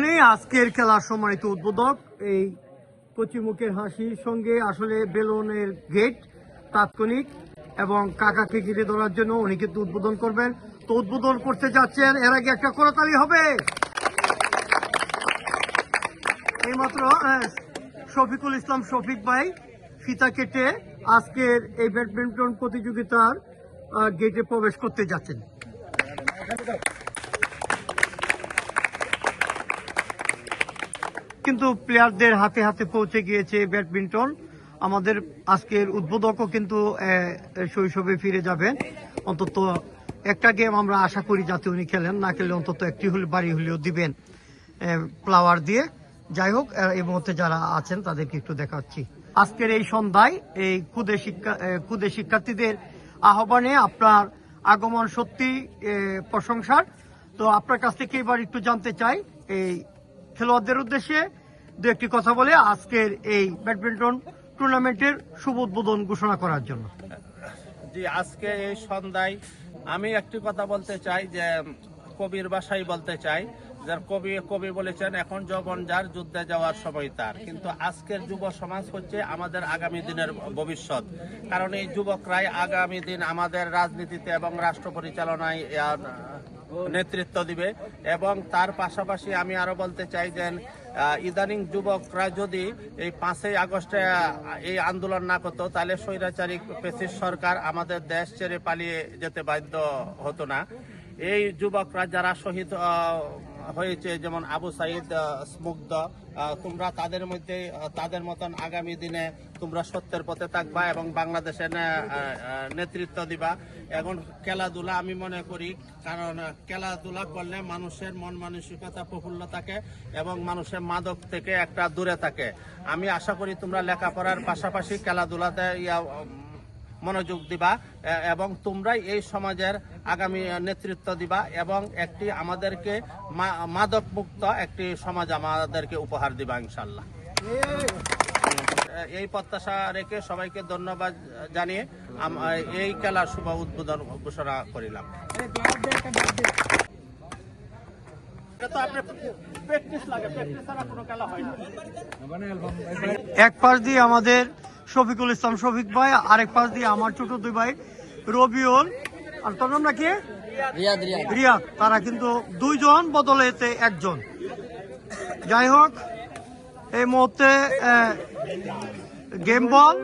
এখনই আজকের খেলার সম্মানিত উদ্বোধক। এই কচিমুখের হাসির সঙ্গে আসলে বেলুনের গেট তাৎক্ষণিক এবং কাকাকে ঘিরে ধরার জন্য উনি কিন্তু উদ্বোধন করবেন। তো উদ্বোধন করতে যাচ্ছেন এর আগে একটা করতালি হবে। এইমাত্র আহ, শফিকুল ইসলাম শফিক ভাই ফিতা কেটে আজকের এই ব্যাডমিন্টন প্রতিযোগিতার গেটে প্রবেশ করতে যাচ্ছেন। কিন্তু প্লেয়ারদের হাতে হাতে পৌঁছে গিয়েছে ব্যাডমিন্টন। আমাদের আজকের উদ্বোধকও কিন্তু শৈশবে ফিরে যাবেন। অন্তত একটা গেম আমরা আশা করি যাতে উনি খেলেন, না খেলে অন্তত একটি হলে, বাড়ি হলেও দিবেন ফ্লাওয়ার দিয়ে। যাই হোক এই মুহূর্তে যারা আছেন তাদেরকে একটু দেখাচ্ছি। আজকের এই সন্ধ্যায় এই ক্ষুদে শিক্ষা ক্ষুদে শিক্ষার্থীদের আহ্বানে আপনার আগমন সত্যি প্রশংসার। তো আপনার কাছ থেকে এবার একটু জানতে চাই, এই খেলোয়াড়দের উদ্দেশ্যে দু একটি কথা বলে আজকের এই ব্যাডমিন্টন টুর্নামেন্টের শুভ উদ্বোধন ঘোষণা করার জন্য। জি, আজকে এই সন্ধ্যায় আমি একটি কথা বলতে চাই যে, কবির বাসায় বলতে চাই, যার কবি কবি বলেছেন, এখন যৌবন যার, যুদ্ধে যাওয়ার সময় তার। কিন্তু আজকের যুব সমাজ হচ্ছে আমাদের আগামী দিনের ভবিষ্যৎ। কারণ এই যুবকরাই আগামী দিন আমাদের রাজনীতিতে এবং রাষ্ট্র পরিচালনায় নেতৃত্ব দিবে। এবং তার পাশাপাশি আমি আরও বলতে চাই যে ইদানিং যুবকরা যদি এই পাঁচই আগস্টে এই আন্দোলন না করতো, তাহলে স্বৈরাচারী পেশির সরকার আমাদের দেশ ছেড়ে পালিয়ে যেতে বাধ্য হতো না। এই যুবকরা যারা শহীদ হয়েছে যেমন আবু সাইদ স্মুগ্ধ তোমরা তাদের মধ্যে তাদের মতন আগামী দিনে তোমরা সত্যের পথে থাকবা এবং বাংলাদেশের নেতৃত্ব দিবা। এখন খেলাধুলা আমি মনে করি, কারণ খেলাধুলা করলে মানুষের মন মানসিকতা প্রফুল্ল থাকে এবং মানুষের মাদক থেকে একটা দূরে থাকে। আমি আশা করি তোমরা লেখাপড়ার পাশাপাশি খেলাধুলাতে ইয়া মনোযোগ দিবা এবং তোমরাই এই সমাজের আগামী নেতৃত্ব দিবা এবং একটি আমাদেরকে মাদক মুক্ত একটি সমাজ আমাদেরকে উপহার দিবা ইনশাল্লাহ এই প্রত্যাশা রেখে সবাইকে ধন্যবাদ জানিয়ে এই খেলার শুভ উদ্বোধন ঘোষণা করিলাম। এক পাশ দিয়ে আমাদের শফিকুল ইসলাম শফিক ভাই আরেক পাশ দিয়ে আমার ছোট দুই ভাই রবিউল আর তোর নাম নাকি? রিয়াদ তারা কিন্তু দুইজন বদলেতে একজন। যাই হোক এই মুহূর্তে গেম বল